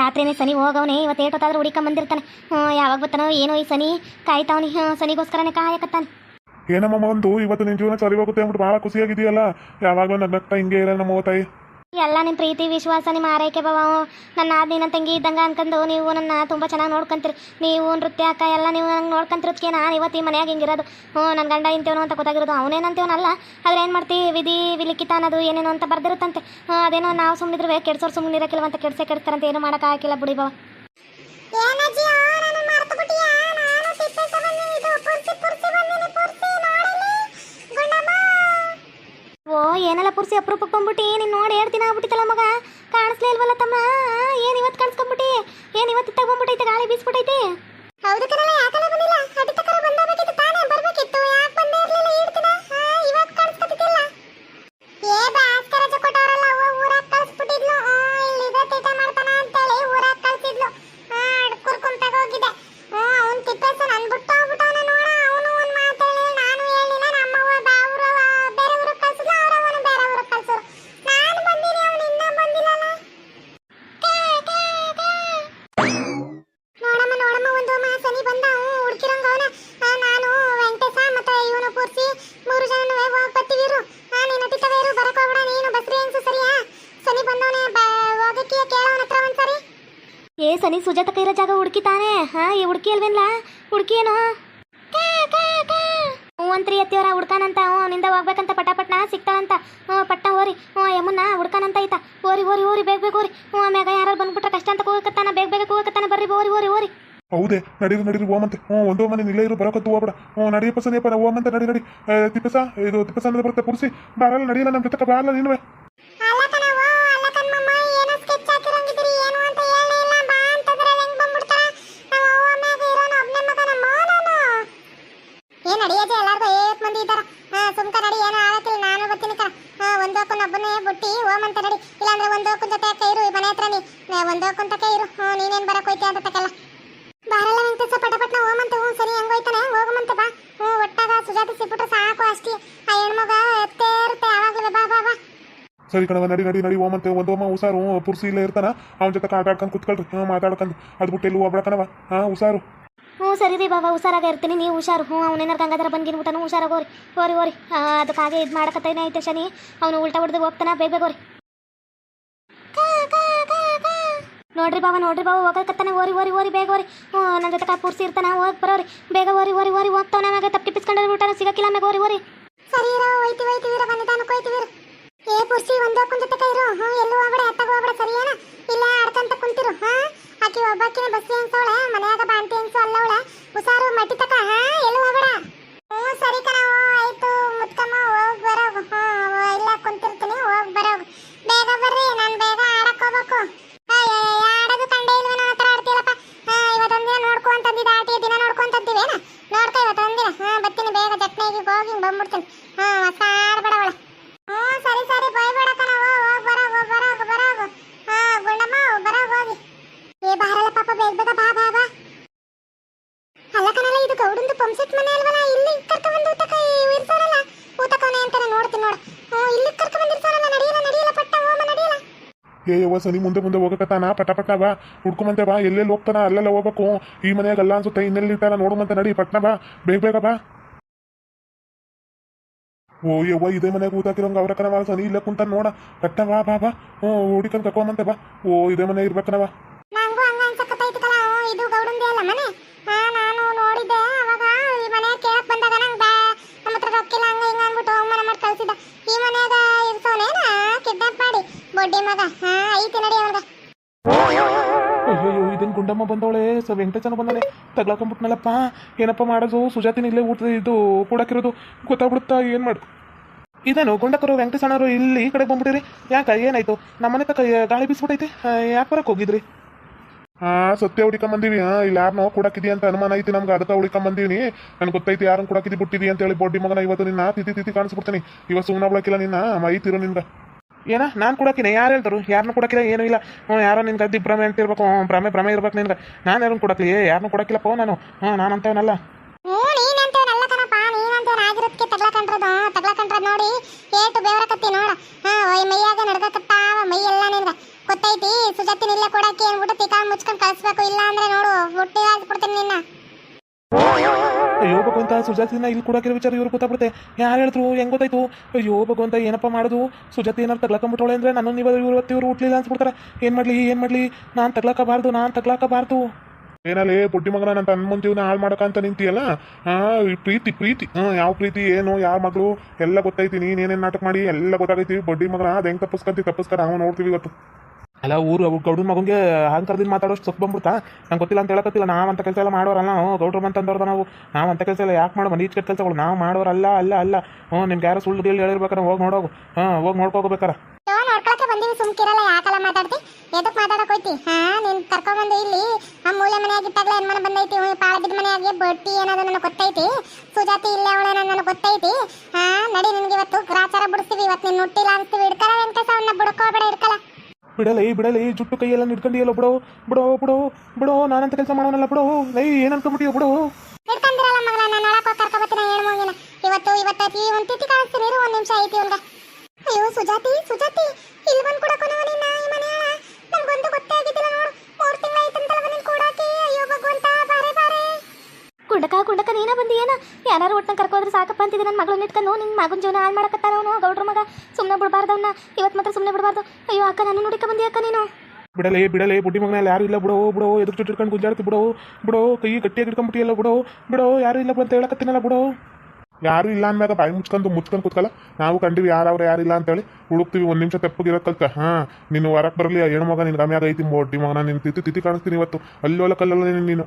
ರಾತ್ರಿನೇ ಸನಿ ಹೋಗವನೆ, ಇವತ್ತು ಏಟೊತ್ತಾದ್ರೂ ಹುಡಿಕೊಂಬಂದಿರ್ತಾನೆ ಯಾವಾಗ ಬರ್ತಾನೋ ಏನೋ ಈ ಸನಿ ಕಾಯ್ತಾವನಿ ಸನಿಗೋಸ್ಕರನೇ ಕಾಯಕತ್ತಾನೆ. ಏನಮ್ಮ ಒಂದು ಇವತ್ತು ನಿನ್ನ ಜೀವನ ಸರಿ ಹೋಗುತ್ತೆ ಅಂದ್ಬಿಟ್ಟು ಭಾಳ ಖುಷಿಯಾಗಿದೆಯಲ್ಲ ಯಾವಾಗಲೂ ನಗ್ನಗ್ತಾ ಹಿಂಗೆ ಇರೋ ನಮ್ಮ ತಾಯಿ. ಎಲ್ಲ ನಿಮ್ಮ ಪ್ರೀತಿ, ವಿಶ್ವಾಸ ನಿಮ್ಮ ಆರೈಕೆ ನನ್ನ ಆದ ನನ್ನ ತಂಗಿ ಇದ್ದಂಗೆ ಅನ್ಕೊಂಡು ನೀವು ನನ್ನ ತುಂಬ ಚೆನ್ನಾಗಿ ನೋಡ್ಕೊಂತೀರಿ. ನೀವು ಅಕ್ಕ ಎಲ್ಲ ನೀವು ನಂಗೆ ನೋಡ್ಕೊಂತಿರೋದಕ್ಕೆ ನಾನು ಇವತ್ತು ಈ ಮನೆಯಾಗ ಹಿಂಗಿರೋದು. ಹ್ಞೂ ನನ್ನ ಗಂಡ ಇಂತೇವನು ಅಂತ ಗೊತ್ತಾಗಿರೋದು ಅವನೇನಂತೇವನಲ್ಲ ಆದರೆ ಏನು ಮಾಡ್ತೀವಿ ವಿಧಿ, ವಿಲಿಖಿತ ಅನ್ನೋದು ಏನೇನೋ ಅಂತ ಬರ್ದಿರುತ್ತಂತೆ. ಅದೇನೋ ನಾವು ಸುಮ್ಮನಿದ್ರೆ ಕೆಡ್ಸೋರು ಸುಮ್ಮನೆ ಇರೋಕ್ಕಿಲ್ಲ ಅಂತ ಕೆಡ್ಸೇ ಕೆಡ್ತಾರಂತ ಏನು ಮಾಡೋಕ್ಕಾಗಿಲ್ಲ ಬಿಡಿ ಬಾವ. ಏನೆಲ್ಲ ಪುರ್ಸಿ ಅಪರೂಪಕ್ಕೆ ಬಂದ್ಬಿಟ್ಟು? ನೀನು ನೋಡಿ ಹೇಳ್ತೀನಿ ಆಗ್ಬಿಟ್ಟಿತ್ತಲ್ಲ ಮಗ. ಕಾಣಿಸ್ಲೇ ಇಲ್ವಲ್ಲ ತಮ್ಮ? ಏನು ಇವತ್ತು ಕಾಣಿಸ್ಕೊಂಬಿಟ್ಟಿ ಏನು ಇವತ್ತು ಇತ್ತಾಗ ಗಾಳಿ ಬೀಸ್ಬಿಟ್ಟೈತೆ? ಹೌದು ಕಣಲ್ಲ ಯಾಕಲ್ಲ ಏ, ಸನಿ, ಸುಜಾತ ಕೈರ ಜಾಗ ಹುಡುಕಿ ತಾನೇ? ಹಾ, ಈ ಹುಡುಕಿ ಅಲ್ವೇನ್ಲ? ಹುಡುಕಿ ಏನು? ಹ್ಞೂವಂತ್ರಿ ಎತ್ತಿಯವರ ಹುಡ್ಕಾನಂತ, ಹ್ಞೂ, ನಿಂದ ಹೋಗ್ಬೇಕಂತ ಪಟ ಪಟ್ನ ಸಿಕ್ತಾವಂತ ಹ್ಞೂ ಪಟ್ಟ ಹೋರಿ. ಹ್ಞೂ ಯಮುನ್ನ ಹುಡ್ಕಾನಂತ ಐತ ಓರಿ ಓರಿ ಓರಿ ಬೇಗ ಬೇಗ ಓರಿ ಹ್ಞೂ ಆಮ್ಯಾಗ ಯಾರು ಬಂದ್ಬಿಟ್ರೆ ಕಷ್ಟ ಅಂತ ಕೂಗಕತ್ತಾನ, ಬೇಗ ಬೇಗ ಕೂಗಕತ್ತಾನ, ಬರ್ರಿ ಓರಿ ಓರಿ ಓರಿ ಹೌದೇ, ನಡೀರಿ ನಡೀರಿ ಓಮಂತೆ ಹ್ಞೂ, ಒಂದೋ ಮನೆ ನಿಲ್ಲೇ ಇರು, ಬರೋಕತ್ತು ಹೋಗ್ಬೇಡ. ಹ್ಞೂ ನಡಿಯಪ್ಪ ಸನಿಯಪ್ಪ ಓಮಂತೆ ನಡಿ ನಡಿ. ತಿಪ್ಪಸ, ಇದು ತಿಪ್ಪಸ ಅಂದ್ರೆ ಬರುತ್ತೆ, ಪುರ್ಸಿ. ಬಾರಲ್ಲ ನಡಿಯಲ್ಲ ನಮ್ಮ ಜೊತೆ ಬಾರಲ್ಲ, ನೀನುವೆ. ನೀ. ಕುಂತಕ್ಕೆ ಇರು. ನೀನೇನ್ ಬರಕ್ ಹೋಯ್ತಿ ಅಂತ ತಕಲ್ಲ. ಬಾರಲ್ಲ ವೆಂಕಟೇಶ, ಪಟಪಟ್ನ ಓಮಂತ, ಹ್ಞೂ, ಸರಿ, ಹೆಂಗೋಯ್ತಾನೆ, ಹೋಗಮಂತ ಬಾ. ಹ್ಞೂ, ಒಟ್ಟಾಗ ಸುಜಾತ ಸಿಕ್ಬಿಟ್ರೆ ಸಾಕು ಅಷ್ಟೇ. ಆ ಹೆಣ್ಮಗ ಎತ್ತೇ ಇರುತ್ತೆ ಯಾವಾಗ್ಲೂ, ಬಾ ಬಾ ಬಾ. ಸರಿ ಕಣವ ನಡಿ ನಡಿ ನಡಿ ಓಮಂತೆ ಒಂದೋಮ ಹುಷಾರು ಪುರ್ಸಿ ಇಲ್ಲ ಇಲ್ಲೇ ಇರ್ತಾನ. ಅವನ ಜೊತೆ ಆಟ ಆಡ್ಕೊಂಡು ಕುತ್ಕೊಳ್ರಿ. ಹ್ಞೂ ಮಾತಾಡ್ಕೊಂಡು. ಅದು ಬಿಟ್ಟು ಇಲ್ಲಿ ಹೋಗ್ಬೇಡ ಕಣವ ಹಾಂ ಹುಷಾರು. ಹ್ಞೂ ಸರಿ ರೀ ಬಾಬಾ ಹುಷಾರಾಗ ಇರ್ತೀನಿ ನೀವು ಹುಷಾರು. ಹ್ಞೂ ಅವನೇನಾರು ಗಂಗಾಧರ ಬಂದ್ಗಿನ ಊಟನೂ ಹುಷಾರಾಗೋರಿ ಹೋರಿ. ಹೋರಿ ಅದಕ್ಕಾಗೆ ಇದು ಮಾಡಕತ್ತೇನೆ ಐತೆ ಶನಿ. ಅವನು ಉಲ್ಟಾ ಹೊಡೆದು ಹೋಗ್ತಾನ ಬೇಗ ಬೇಗ ಹೋರಿ ನೋಡ್ರಿ ಬಾವ ನೋಡ್ರಿ ಬಾವ, ಹೋಗಕತ್ತಾನೆ, ಓರಿ ಓರಿ ಓರಿ, ಬೇಗ ಓರಿ. ನನ್ನ ಜೊತೆ ಪೂರ್ಸಿ ಇರ್ತಾನ, ಹೋಗಿ ಬರೋರಿ. ಬೇಗ ಓರಿ ಓರಿ ಓರಿ, ಹೋಗ್ತಾವ ಆಮ್ಯಾಗ ತಪ್ಪಿ ಪಿಸ್ಕೊಂಡ್ರೆ ಊಟನ ಸಿಗಕ್ಕಿಲ್ಲ ಆಮ್ಯಾಗ, ಓರಿ ಓರಿ. ಸರಿ ಇರೋ ಹೋಯ್ತಿವಿ ಹೋಯ್ತಿವಿ ಬಂದಿದ್ದಾನಕ್ಕೆ ವೀರ ಏ ಪುರ್ಸಿ ಒಂದಕ್ಕೊಂದು ಜೊತೆ ಇರು. ಹ್ಞೂ, ಎಲ್ಲೂ ಹೋಗ್ಬೇಡ ಎತ್ತಾಗ ಹೋಗ್ಬೇಡ, ಸರಿಯಾನ? ಇಲ್ಲ, ಆಡ್ಕಂತ ಕುಂತಿರು, ಹಾ? ಆಕಿ ಒಬ್ಬಾಕಿನ ಬಸ್ಸಿ ಅನ್ಸೋಳ ಮನ್ಯಾಗ ಬಾಂತಿ ಅನ್ಸು ಅಲ್ಲವಳ. ಹುಷಾರು, ಮಟ್ಟಿ ತಕ, ಹಾ? ಎಲ್ಲೂ ಹೋಗ್ಬೇಡ. ಚಟ್ನಿಗೆ ಹೋಗಿ ಬಂದ್ಬಿಡ್ತೀನಿ. ಹಾ ಮತ್ತ ಆಡ್ಬೇಡವಳ ಹ್ಞೂ, ಸರಿ ಸರಿ ಬೈಬೇಡ ಕಣ. ಹೋಗಿ ಬರೋಗು ಹೋಗಿ ಬರೋಗು ಬರೋಗು ಹಾ, ಗುಂಡಮ್ಮ ಬರ, ಹೋಗಿ. ಏ ಬಾರಲ್ಲ ಪಾಪ, ಬೇಗ ಬೇಗ ಬಾ ಬಾ ಬಾ. ಅಲ್ಲ ಕಣಲ್ಲ, ಇದು ಗೌಡಂದು ಪಂಪ್ಸೆಟ್ ಮನೆ ಅಲ್ವಲ್ಲ? ಇಲ್ಲಿ ಕರ್ಕ ಬಂದು ಊಟಕ ಇರ್ತಾರಲ್ಲ? ಊಟಕವನೆ ಅಂತಾನೆ ನೋಡ್ತೀನಿ ನೋಡು. ಹ್ಞೂ, ಇಲ್ಲಿ ಕರ್ಕ ಬಂದಿರ್ತಾರಲ್ಲ, ನಡೆಯಲ್ಲ ನಡೆಯಲ್ಲ, ಪಟ್ಟ ಹೋಮ, ನಡೆಯಲ್ಲ. ಏ, ಯವ್ವ, ಸನಿ ಮುಂದೆ ಮುಂದೆ ಹೋಗಕತ್ತಾನ ಪಟ ಪಟ ಬಾ. ಹುಡ್ಕೊಂಬಂತೆ ಬಾ. ಎಲ್ಲೆಲ್ಲಿ ಹೋಗ್ತಾನ? ಅಲ್ಲೆಲ್ಲ ಹೋಗ್ಬೇಕು. ಈ ಮನೆಯಾಗ ಅಲ್ಲ ಅನ್ಸುತ್ತೆ. ಇನ್ನೆಲ್ಲಿ ಇರ್ತಾನ? ನೋಡುಮಂತೆ ನಡಿ, ಪಟ್ನ ಬಾ. ಬೇಗ ಬೇಗ ಬಾ. ಓ ಯವ್ವ, ಇದೇ ಮನೆಗೆ ಊತಾಕಿರಂಗ ಅವ್ರ ಕಣವ ಸನಿ ಇಲ್ಲೇ ಕುಂತ ನೋಡ. ಕಟ್ಟ ಬಾ ಬಾ. ಬಾ ಹ್ಞೂ ಕರ್ಕೊಂಬಂತೆ ಬಾ. ಓ, ಇದೇ ಮನೆ ಇರ್ಬೇಕನವ ನಂಗೂ ಹಂಗ ಅನ್ಸಕತ್ತೈತಿ ಕಲ ಇದು ಗೌಡಂದೇ ಅಲ್ಲ ಮನೆ. ಹಾ, ನಾನು ನೋಡಿದ್ದೆ, ಅವಾಗ ಈ ಮನೆ ಬಂದಾಗ ನಂಗ್ ಬಾ ನಮ್ಮ ಹತ್ರ ರೊಕ್ಕಿಲ್ಲ, ಹಂಗ ಹಿಂಗ ಅವಮಾನ ಮಾಡಿ ಕಳ್ಸಿದ್ದ. ಈ ಮನ್ಯಾಗ ಇರ್ಸೋನೇನ? ಕಿಡ್ನಾಪ್ ಮಾಡಿ. ಬೊಡ್ಡಿ ಮಗ. ಹಾ ಐತಿ ನಡಿ ಇದೇನು ಗುಂಡಮ್ಮ ಬಂದವಳೆ, ಸ ವೆಂಕಟೇಶನ ಬಂದವಳೆ, ತಗ್ಲಾಕೊಂಬಿಟ್ನಲ್ಲಪ್ಪ, ಏನಪ್ಪ ಮಾಡೋದು, ಸುಜಾತಿನ ಇಲ್ಲೇ ಊಟ ಇದು ಕೂಡಕ್ಕಿರೋದು ಗೊತ್ತಾಗ್ಬಿಡುತ್ತಾ, ಏನು ಮಾಡು? ಇದೇನು ಗೊಂಡಕರು, ವೆಂಕಟೇಶನವರು ಇಲ್ಲಿ ಈ ಕಡೆ ಬಂದ್ಬಿಟ್ಟಿರಿ. ಯಾಕೆ, ಏನಾಯ್ತು? ನಮ್ಮನೆ ತಕ್ಕ ಗಾಳಿ ಬೀಸ್ಬಿಟ್ಟೈತೆ ಯಾಕೆ ಬರಕ್ಕೆ ಹೋಗಿದ್ರಿ? ಹಾ ಸತ್ಯ ಹುಡ್ಕೊಂಬಂದೀವಿ ಹಾ ಇಲ್ಲಿ ಯಾರನ್ನೋ ಕೊಡಕ್ಕಿದಿ ಅಂತ ಅನುಮಾನ ಐತಿ ನಮ್ಗೆ, ಅದಕ್ಕೆ ಹುಡ್ಕೊಂಬಂದೀನಿ. ನನಗೆ ಗೊತ್ತೈತಿ ಯಾರನ್ನ ಕೊಡಾಕಿದಿ ಅಂತ ಹೇಳಿ ಬೊಡ್ಡಿ ಮಗನ ಇವತ್ತು ನಿನ್ನ ತಿತಿ ತಿತಿ ಕಾಣಿಸ್ಬಿಡ್ತೀನಿ. ಇವತ್ತು ಸುಮ್ಮನೆ ಬಳಕಿಲ್ಲ ನಿನ್ನ ಮೈತಿರು ನಿನ್ಗೆ ಏನ? ನಾನು ಕೊಡಕಿನ ಯಾರು ಹೇಳ್ತಾರು? ಯಾರನ್ನೂ ಕೊಡಕಿಲ್ಲ ಏನೂ ಇಲ್ಲ. ಯಾರೋ ನಿನ್ ಗದ್ದಿ ಭ್ರಮೆ ಅಂತ ಇರ್ಬೇಕು ಭ್ರಮೆ ಭ್ರಮೆ ಇರ್ಬೇಕು ನಿನ್ಗೆ. ನಾನು ಯಾರನ್ನು ಕೊಡಕ್ಲಿ ಯಾರನ್ನೂ ಕೊಡಕ್ಕಿಲ್ಲಪ್ಪ ನಾನು. ಹಾಂ ನಾನು ಅಂತವನಲ್ಲ. ಹ್ಞೂ ನೋಡಿ. ಬೇವರಕತ್ತಿ ಮೈ ಎಲ್ಲ ಗೊತ್ತೈತಿ? ಕೊಡಕ್ಕೆ ಅಂದ್ಬಿಟ್ಟು ತಿಕಾ ಮುಚ್ಕೊಂಡು ಕಳಿಸ್ಬೇಕು. ಇಲ್ಲ ಅಂದ್ರೆ ನೋಡು ಹುಟ್ಟಿ ಹಾಕ್ಬಿಡ್ತೀನಿ ನಿನ್ನ. ಅಯ್ಯೋ ಭಗವಂತ, ಸುಜಾತಿನ ಇಲ್ಲಿ ಕೊಡೋಕಿರೋ ವಿಚಾರ ಇವ್ರು ಗೊತ್ತಾಗ್ಬಿಡುತ್ತೆ. ಯಾರು ಹೇಳಿದ್ರು? ಹೆಂಗ್ ಗೊತ್ತಾಯ್ತು? ಅಯ್ಯೋ, ಭಗವಂತ, ಏನಪ್ಪ ಮಾಡೋದು? ಸುಜಾತಿ ಏನಾರು ತಗ್ಲಾಕೊಂಬಿಟ್ಟವಳೆ ಅಂದ್ರೆ ನನ್ನ ನೀವು ಇವತ್ತು ಇವರು ಹುಟ್ಲಿಲ್ಲ ಅನ್ಸ್ಬಿಡ್ತಾರೆ. ಏನ್ ಮಾಡಲಿ, ಏನು ಮಾಡ್ಲಿ? ನಾನು ತಗ್ಲಾಕಬಾರ್ದು ನಾನು ತಗ್ಲಾಕಬಾರ್ದು. ಏನಲ್ಲಿ ಬುಡ್ಡಿ ಮಗನ ನನ್ನ ತನ್ನ ಮುಂದೆ ಜೀವನ ಹಾಳು ಮಾಡಕಂತ ನಿಂತಿಯಲ್ಲ? ಹಾಂ ಪ್ರೀತಿ ಪ್ರೀತಿ. ಹ್ಞೂ ಯಾವ ಪ್ರೀತಿ, ಏನು ಯಾವ ಮಗಳು? ಎಲ್ಲ ಗೊತ್ತೈತಿ ನೀನ್ ಏನೇನು ನಾಟಕ ಮಾಡಿ, ಎಲ್ಲ ಗೊತ್ತಾಗೈತಿ. ಬಡ್ಡಿ ಮಗನ, ಅದು ಹೆಂಗ್ ತಪ್ಪಿಸ್ಕಂತಿ ತಪ್ಪಿಸ್ಕರ ನಾವು ನೋಡ್ತೀವಿ ಇವತ್ತು. ಅಲ್ಲ, ಊರು ಅವು ಗೌಡನ ಮಗಂಗೆ ಅಹಂಕಾರದಿಂದ ಮಾತಾಡೋಷ್ಟು ಸೊಕ್ ಬಂದ್ಬಿಡ್ತಾ? ನಂಗೆ ಗೊತ್ತಿಲ್ಲ ಅಂತ ಹೇಳಕತ್ತಿಲ್ಲ, ನಾವು ಅಂತ ಕೆಲಸ ಎಲ್ಲ ಮಾಡೋರಲ್ಲ ನಾವು? ಗೌಡ್ರ ಅಂತಂದವ್ರದ ನಾವು. ನಾವು ಅಂತ ಕೆಲಸ ಎಲ್ಲ ಯಾಕೆ ಮಾಡೋ ಮನೀಚ್ ಕೆಟ್ಟ ಕೆಲಸಗಳು. ನಾವು ಮಾಡೋರಲ್ಲ, ಅಲ್ಲ ಅಲ್ಲ. ಹ್ಞೂ ನಿಮ್ಗೆ ಯಾರು ಸುಳ್ಳು ಹೇಳಿ ಹೇಳಿರ್ಬೇಕಾರೆ, ಹೋಗಿ ನೋಡೋಗು. ಹಾಂ ಹೋಗಿ ನೋಡ್ಕೋಬೇಕಾರ ನೋಡ್ಕೊಳಕ್ಕೆ ಬಂದೀವಿ ಸುಮ್ಕಿರಲ್ಲ ಯಾಕಲ್ಲ ಮಾತಾಡ್ತಿ? ಎದಕ್ ಮಾತಾಡಕ್ ಹೋಯ್ತಿ? ಹಾ, ನೀನ್ ಕರ್ಕೊಂಡ್ಬಂದು ಇಲ್ಲಿ ಆ ಮೂಲೆ ಮನೆಯಾಗಿದ್ದಾಗಲೇ ಏನ್ ಮನೆ ಬಂದೈತಿ ಹ್ಞೂ ಪಾಳದಿದ್ದ ಮನೆಯಾಗಿ ಬಟ್ಟಿ ಏನಾದ್ರು ನನಗೆ ಗೊತ್ತೈತಿ? ಸುಜಾತಿ ಇಲ್ಲೇ ಅವಳೆ ನನಗೆ ಗೊತ್ತೈತಿ? ಹಾ, ನಡಿ ನಿನ್ಗೆ ಇವತ್ತು ಗ್ರಾಚಾರ ಬಿಡಿಸ್ತೀವಿ ಇವತ್ತು ನೀನ್ ಹುಟ್ಟಿಲ್ಲ ಅನ್ಸ್ತೀವಿ. ಇಡ್ಕಲ್ಲ ವೆಂಕಟೇಶ ಅವನ್ನ ಬಿಡ್ಕೋಬೇಡ ಬಿಡಲೈ ಬಿಡಲ್ಲ ಈ ಜುಟ್ಟು ಕೈಯೆಲ್ಲ ನಿಡ್ಕೊಂಡಿಯಲ್ಲ ಬಿಡೋ ಬಿಡೋ ಬಿಡೋ ಬಿಡೋ, ನಾನಂತ ಕೆಲಸ ಮಾಡೋನಲ್ಲ ಬಿಡೋ. ಲೈ ಏನು ಅನ್ಕೊಂಡ್ಬಿಟ್ಟಿಯೋ ಬಿಡೋ. ಇಡ್ಕಂದಿರಲ್ಲ ಮಗಳ ನಾನು ನೋಡಕ್ ಹೋಗಿ ಕರ್ಕೊಬತ್ತೀನಿ ಹೇಳು ಮಗಿನ ಇವತ್ತು ಇವತ್ತೈತಿ ಒಂದ್ ತಿಥಿ ಕಾಣಿಸ್ತೀನಿ, ಇರು ನಿಮಿಷ, ಐತಿ ಅಯ್ಯೋ, ಸುಜಾತಿ ಸುಜಾತಿ, ಇಲ್ಲಿ ಕೂಡ ಕೊನವ ನಿನ್ನ ಈ ಮನೆಯ ನಮ್ಗೊಂದು ಗೊತ್ತೇ ಆಗಿದ್ದಿಲ್ಲ ನೋಡು. ಮೂರ್ ತಿಂಗಳ ಆಯ್ತಂತಲ್ಲ ನೀನ್ ಕುಂಡಕ ಕುಂಡಕ ನೀನ ಏನ? ಯಾರು ಒಟ್ಟನ ಕರ್ಕೋದ್ರೆ ಸಾಕಪ್ಪ ಅಂತಿದ್ದೆ. ನನ್ನ ಮಗಳನ್ನ ಇಟ್ಕೊಂಡು ನಿನ್ನ ಮಗನ ಜೀವನ ಹಾಳು ಮಾಡಕತ್ತಾನ ಅವನು, ಗೌಡ್ರ ಮಗ. ಸುಮ್ಮನೆ ಬಿಡಬಾರ್ದವ್ನ ಇವತ್ತು ಮಾತ್ರ ಸುಮ್ಮನೆ ಬಿಡಬಾರ್ದು. ಅಯ್ಯೋ, ಅಕ್ಕ ನಾನು ನೋಡಿಕ ಬಂದಿ ಅಕ್ಕ ನೀನು? ಬಿಡಲೇ ಬಿಡಲೇ, ಬುಡ್ಡಿ ಮಗನಲ್ಲಿ ಯಾರು ಇಲ್ಲ ಬಿಡೋ ಬಿಡೋ, ಎದುರು ಚುಟ್ಟಿಟ್ಕೊಂಡು ಗುಂಜಾಡ್ತಿ ಬಿಡೋ ಬಿಡೋ, ಕೈ ಗಟ್ಟಿಯಾಗಿ ಇಟ್ಕೊಂಬಿಟ್ಟಿಯಲ್ಲ ಬಿಡೋ ಬಿಡೋ, ಯಾರು ಇಲ್ಲ ಅಂತ ಹೇಳಕತ್ತೀನಲ್ಲ ಬಿಡೋ. ಯಾರು ಇಲ್ಲ ಅಂದಾಗ ಬಾಯಿ ಮುಚ್ಕೊಂಡು ಮುಚ್ಕೊಂಡು ಕೂತ್ಕಲ್ಲ, ನಾವು ಕಂಡಿವಿ ಯಾರವ್ರು ಇಲ್ಲ ಅಂತೇಳಿ. ಹುಡುಕ್ತೀವಿ, ಒಂದು ನಿಮಿಷ ತಪ್ಪು ಕಲ್ಕ ಹಾಂ, ನೀನು ಹೊರಕ್ಕೆ ಬರಲಿ ಹೆಣ್ಣು ಮಗ ನಿನ್ ಕಮ್ಮಿ ಆಗೈತಿ ಬೊಡ್ಡಿ ಮಗನ ನಿನ್ನ ತಿತಿ ತಿತಿ ಕಾಣಿಸ್ತೀನಿ ಇವತ್ತು. ಅಲ್ಲೋಲ ಕಲ್ಲಲ್ಲ ನೀನು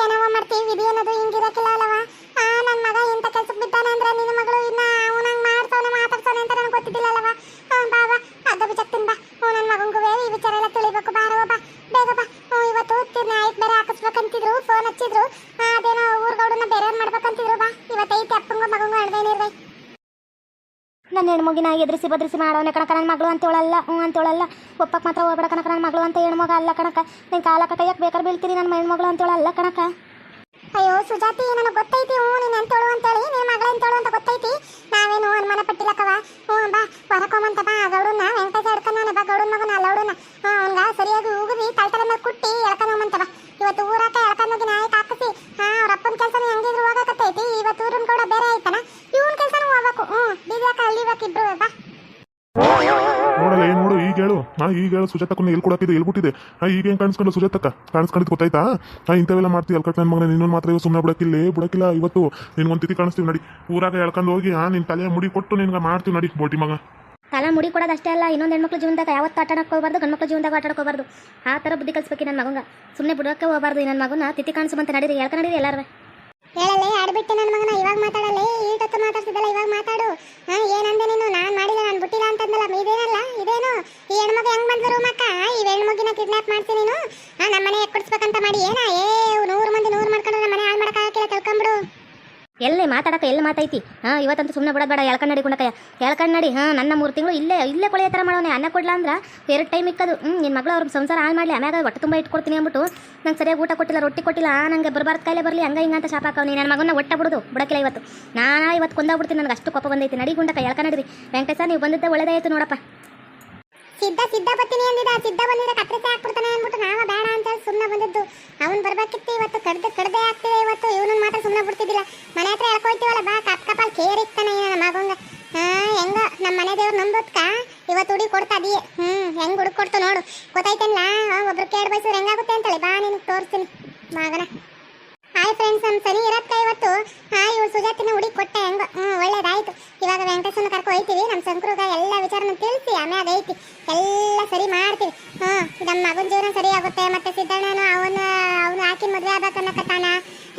ಏನವ ಮಾಡ್ತೀವಿ ವಿಧಿ ಅನ್ನೋದು ಹಿಂಗಿರಕ್ಕಿಲ್ಲ ಅಲ್ಲವ ಆ ನನ್ನ ಮಗ ಇಂಥ ಕೆಲ್ಸಕ್ಕೆ ಬಿದ್ದಾನೆ ಅಂದ್ರೆ ನಿನ್ನ ಮಗಳು ಇನ್ನ ಅವನಂಗ್ ಮಾಡ್ತಾನೆ ಮಾತಾಡ್ತಾನೆ ಅಂತ ನನಗೆ ಗೊತ್ತಿದ್ದಿಲ್ಲ ಅಲ್ಲವ ಹ್ಞೂ ಬಾ ಬಾ ಅದ ಬಿಚ್ಚಕ್ತೀನಿ ಬಾ ಹ್ಞೂ ನನ್ನ ಮಗಂಗೂ ಈ ವಿಚಾರ ಎಲ್ಲ ತಿಳಿಬೇಕು ಬಾರವ ಬಾ ಬೇಗ ಬಾ ಹ್ಞೂ ಇವತ್ತು ನಾಯ್ಕ್ ಬೇರೆ ಹಾಕಿಸ್ಬೇಕಂತಿದ್ರು ಫೋನ್ ಹಚ್ಚಿದ್ರು ಆ, ಅದೇನೋ ಊರ್ಗೌಡನ್ನ ಬೇರೆ ಮಾಡ್ಬೇಕಂತಿದ್ರು ಬಾ ಇವತ್ತೈತಿ ಅಪ್ಪಂಗೂ ಮಗಂಗೂ ಅಳ್ದೇನಿರ್ವೆ ನನ್ನ ನಾ ಎದುರಿಸಿ ಬದ್ರಿಸಿ ಮಾಡೋನೆ ಕಣಕ ನನ್ನ ಮಗಳು ಅಂತೇಳಲ್ಲ, ಹ್ಞೂ ಅಂತೇಳಲ್ಲ. ಒಪ್ಪಕ್ಕೆ ಮಾತ್ರ ಹೋಗ್ಬೇಡ ಕಣಕ ನನ್ನ ಮಗಳು ಅಂತ ಹೆಣ್ಮಗ ಅಲ್ಲ ಕಣಕ. ನಿನ್ನ ಕಾಲಕ್ಕ ಕೈಯಕ್ಕೆ ಬೇಕಾದ್ರೆ ಬೀಳ್ತೀನಿ ನನ್ನ ಹೆಣ್ಮಗಳು ಅಂತೇಳಲ್ಲ ಕಣಕ. ಅಯ್ಯೋ ಸುಜಾತಿ, ನನಗೆ ಗೊತ್ತೈತಿ, ಹ್ಞೂ ನೀನು ಅಂತೇಳು ಅಂತೇಳಿ, ನೀನು ಮಗಳ ಅಂತೇಳು ಅಂತ ಗೊತ್ತೈತಿ. ನಾವೇನು ಅನುಮಾನ ಪಟ್ಟಿಲ್ಲಕ್ಕವ? ಹ್ಞೂ ಬಾ ಹೊರಕೊಂಬಂತ ಬಾ, ಗೌಡನ್ನ, ವೆಂಕಟೇಶ ಹಿಡ್ಕೊಂಡಾನೆ ಬಾ, ಗೌಡನ ಮಗನ ಲೌಡನ ಹ್ಞೂ, ಅವ್ನ್ಗ ಸರಿಯಾಗಿ ಉಗಿದಿ ತಳ್ತಲೆ ಮೇಲೆ ಕುಟ್ಟಿ ಎಳ್ಕೊಂಬಂತ ಬಾ ಇವತ್ತು ಊರಾಕ ಎಳ್ಕೊಂಡೋಗಿ ನಾಯಕ ಹಾಕಿಸಿ ಹಾಂ ಅವ್ರ ಅಪ್ಪನ ಕೆಲಸನೂ ಹೆಂಗಿದ್ರು ಹೋಗಕತ್ತೈತಿ ಇವತ್ತು ಊರಿನ ಕೂಡ ಬೇರೆ ಐತನ ಇವನ್ ಕೆಲಸನೂ ಹೋಗ್ಬೇಕು ಹ್ಞೂ ಬೀದಿಯಾಕ ಅಲ್ಲಿಬೇಕು ಇಬ್ರು ಬಾ ನೋಡಲ್ಲ ಏನು ನೋಡು ಈಗ ಹೇಳು ಹಾ ಈಗ ಕೊನೆ ಸುಜಾತಕ್ಕನ್ನ ಎಲ್ಲಿ ಕೊಡಕ್ಕಿದೆ ಎಲ್ಲಿ ಬಿಟ್ಟಿದೆ. ಹಾ ಈಗ ಹೆಂಗೆ ಕಾಣಿಸ್ಕೊಂಡು ಸುಜಾತಕ್ಕ? ಕಾಣಿಸ್ಕೊಂಡಿದ್ ಗೊತ್ತಾಯ್ತಾ? ಹಾ ಇಂಥವೆಲ್ಲ ಮಾಡ್ತೀವಿ ಅಲ್ಕಟ್ ನನ್ನ ಮಗನ ನಿನ್ನೊಂದು ಮಾತ್ರ ಇವಾಗ ಸುಮ್ಮನೆ ಬಿಡಕ್ಕಿಲ್ಲ ಬಿಡಕ್ಕಿಲ್ಲ ಇವತ್ತು ನಿನ್ಗೊಂದು ತಿಥಿ ಕಾಣಿಸ್ತೀವಿ ನಡಿ. ಊರಾಗ ಎಳ್ಕೊಂಡು ಹೋಗಿ ಹಾ ನಿನ್ನ ತಲೆ ಮುಡಿ ಕೊಟ್ಟು ನಿನ್ಗೆ ಮಾಡ್ತೀವಿ ನಡಿ ಬೋಟಿ ಮಗ. ತಲೆ ಮುಡಿ ಕೊಡೋದು ಅಷ್ಟೇ ಅಲ್ಲ ಇನ್ನೊಂದು ಹೆಣ್ಮಕ್ಳು ಜೀವನದಾಗ ಯಾವತ್ತು ಆಟ ಆಡಕ್ಕೆ ಹೋಗ್ಬಾರ್ದು ಗಂಡು ಮಕ್ಳು ಜೀವನದಾಗ ಆಟ ಆಡಕ್ಕೆ ಆ ತರ ಬುದ್ಧಿ ಕಲಿಸ್ಬೇಕು ನನ್ನ ಮಗಂಗ. ಸುಮ್ಮನೆ ಬಿಡೋಕ್ಕೆ ಹೋಗಬಾರ್ದು ನನ್ನ ಮಗನ ತಿಥಿ ಕಾಣಿಸುವಂತ ನಡೀರಿ ಹೇಳ್ಕ ನಡೀರಿ ಎಲ್ಲಾರು ಹೇಳಲೇ ಆಡ್ಬಿಟ್ಟೆ ನನ್ನ ಮಗನ ಇವಾಗ ಮಾತಾಡಲೇ ಈಟತ್ತು ಮಾತಾಡ್ತಿದ್ದಲ್ಲ ಇವಾಗ ಮಾತಾಡು. ಹಾ ಏನಂದೆ ನೀನು ನಾನು ಮಾಡಿಲ್ಲ ನಾನು ಬಿಟ್ಟಿಲ್ಲ ಅಂತಂದಲ್ಲ ಇದೇನಲ್ಲ ಇದೇನು ಈ ಹೆಣ್ಮಗ ಹೆಂಗ್ ಬಂದ್ಲು ರೂಮಕ್ಕ ಈ ಕಿಡ್ನಾಪ್ ಮಾಡ್ತೀನಿ ನೀನು? ಹಾ ನಮ್ಮ ಮನೆ ಕೊಡಿಸ್ಬೇಕಂತ ಮಾಡಿ. ಏನಾ? ಏ ನೂರು ಮಂದಿ ನೂರು ಮಾಡ್ಕೊಂಡ್ರೆ ನಮ್ಮ ಮನೆ ಹಾಳು ಮಾಡಕ್ಕಾಗಕ್ಕಿಲ್ಲ ತಿಳ್ಕೊಂಬಿಡು. ಎಲ್ಲಿ ಮಾತಾಡಕ ಎಲ್ಲಿ ಮಾತೈತಿ? ಹಾಂ, ಇವತ್ತಂತೂ ಸುಮ್ಮನೆ ಬಿಡೋದು ಬೇಡ ಎಳ್ಕೊಂಡು ನಡಿ ಗುಂಡಕಯ್ಯ ಎಳ್ಕೊಂಡು ನಡಿ ಹಾಂ, ನನ್ನ ಮೂರು ತಿಂಗಳು ಇಲ್ಲೇ ಇಲ್ಲೇ ಕೊಳೆಯ ಥರ ಮಾಡೋನೆ, ಅನ್ನ ಕೊಡ್ಲಾ ಅಂದ್ರೆ? ಎರಡು ಟೈಮ್ ಇಕ್ಕದು. ಹ್ಞೂ ನಿನ್ನ ಮಗಳು ಅವ್ರ ಸಂಸಾರ ಹಾಳು ಮಾಡಲಿ, ಆಮ್ಯಾಗ ಹೊಟ್ಟೆ ತುಂಬ ಇಟ್ಕೊಡ್ತೀನಿ ಅಂದ್ಬಿಟ್ಟು ನಂಗೆ ಸರಿಯಾಗಿ ಊಟ ಕೊಟ್ಟಿಲ್ಲ, ರೊಟ್ಟಿ ಕೊಟ್ಟಿಲ್ಲ ನಂಗೆ ಬರಬಾರ್ದು ಕಾಯಿಲೆ ಬರಲಿ, ಹಂಗ ಹಿಂಗ ಅಂತ ಶಾಪ ನೀನು ನನ್ನ ಮಗನ ಒಟ್ಟ ಬಿಡೋದು, ಬಿಡಕ್ಕಿಲ್ಲ ಇವತ್ತು. ನಾನು ಇವತ್ತು ಕೊಂದಾಗ್ಬಿಡ್ತೀನಿ, ನನಗೆ ಅಷ್ಟು ಕೋಪ ಬಂದೈತಿ. ನಡಿ ಗುಂಡಕ್ಕ ಎಳ್ಕೊಂಡು ನಡಿ ವೆಂಕಟೇಶ, ನೀವು ಬಂದಿದ್ದೆ ಒಳ್ಳೇದಾಯ್ತು ನೋಡಪ್ಪ. ಸಿದ್ಧ ಸಿದ್ಧ ಬರ್ತೀನಿ ಸಿದ್ದ ಸಿದ್ಧ ಬಂದಿದ್ದ ಕತ್ರಿಸಿ ಹಾಕ್ಬಿಡ್ತಾನೆ ಅಂದ್ಬಿಟ್ಟು ನಾವ ಬೇಡ ಅಂತ ಹೇಳಿ ಸುಮ್ಮನೆ ಬಂದಿದ್ದು. ಅವನ್ ಬರ್ಬೇಕಿತ್ತು ಇವತ್ತು, ಕಡ್ದು, ಕಡ್ದೆ ಆಗ್ತಿದೆ ಇವತ್ತು. ಇವನು ಮಾತ್ರ ಸುಮ್ಮನೆ ಬಿಡ್ತಿದ್ದಿಲ್ಲ. ಮನೆ ಹತ್ರ ಹೇಳ್ಕೊಳ್ತೀವಲ್ಲ ಬಾ, ಕಪ್ ಕಪಲ್ ಕೇರಿಕ್ತಾನೆ ನಮ್ಮ ಮಗಂಗ. ಹೆಂಗ? ನಮ್ಮ ಮನೆ ದೇವ್ರು ನಂಬೋದ್ಕ? ಇವತ್ತು ಹುಡಿ ಕೊಡ್ತಾ ಅದೀ ಹ್ಮ್, ಹೆಂಗ್ ಹುಡುಕ್ ಕೊಡ್ತು ನೋಡು. ಗೊತ್ತಾಯ್ತಲ್ಲ ಒಬ್ರು ಕೇಡ್ ಬಯಸಿದ್ರೆ ಹೆಂಗಾಗುತ್ತೆ ಅಂತೇಳಿ. ಬಾ, ನಿನಗೆ ತೋರಿಸ್ತೀನಿ. ಮಗನ ಹಾಯ್ ಫ್ರೆಂಡ್ಸ್ ನಮ್ಮ ಸನಿ ಇರತ್ತ ಇವತ್ತು ಹಾ ಇವ್ಳು ಸುಜಾತಿನ ಹುಡಿ ಕೊಟ್ಟೆ ಹೆಂಗ ಹ್ಮ್ ಒಳ್ಳೇದಾಯ್ತು ಇವಾಗ ವೆಂಕಟೇಶನ ಕರ್ಕೊ ಹೋಯ್ತೀವಿ ನಮ್ಮ ಸಂಕ್ರುಗ ಎಲ್ಲ ವಿಚಾರನ ತಿಳಿಸಿ ಆಮ್ಯಾಗ ಐತಿ ಎಲ್ಲ ಸರಿ ಮಾಡ್ತೀವಿ ಹ್ಮ್ ನಮ್ಮ ಮಗನ ಜೀವನ ಸರಿ ಆಗುತ್ತೆ ಮತ್ತೆ ಸಿದ್ದಣ್ಣನು ಅವನ ಅವನು ಹಾಕಿ ಮದುವೆ ಆಗ್ಬೇಕನ್ನಕತ್ತಾನ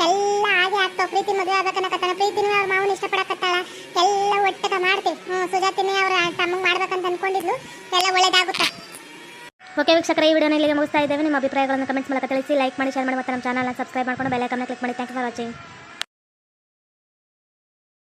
ಎಲ್ಲ ಹಾಗೆ ಆಗ್ತಾವ ಪ್ರೀತಿ ಮದುವೆ ಆಗ್ಬೇಕನ್ನಕತ್ತಾನ ಪ್ರೀತಿನೂ ಅವ್ರ ಮಾವನ ಇಷ್ಟಪಡಕತ್ತಾಳ. ಎಲ್ಲ ಒಟ್ಟಕ ಮಾಡ್ತೀವಿ ಹ್ಮ್ ಸುಜಾತಿನೇ ಅವ್ರ ತಮ್ಮಂಗೆ ಮಾಡ್ಬೇಕಂತ ಅನ್ಕೊಂಡಿದ್ಲು. ಎಲ್ಲ ಒಳ್ಳೇದಾಗುತ್ತೆ? ಓಕೆ ವೀಕ್ಷಕರ, ಈ ವಿಡಿಯೋನ ಇಲ್ಲಿಗೆ ಮುಗಿಸ್ತಾ ಇದ್ದೇವೆ. ನಿಮ್ಮ ಅಭಿಪ್ರಾಯಗಳನ್ನು ಕಮೆಂಟ್ಸ್ ಮೂಲಕ ತಿಳಿಸಿ, ಲೈಕ್ ಮಾಡಿ ಶೇರ್ ಮಾಡಿ ಮತ್ತು ನಮ್ಮ ಚಾನಲ್ನ ಸಬ್ಸ್ಕ್ರೈಬ್ ಮಾಡ್ಕೊಂಡು ಬೆಲ್ ಕ್ಲಿಕ್ ಮಾಡಿ. Thank for watching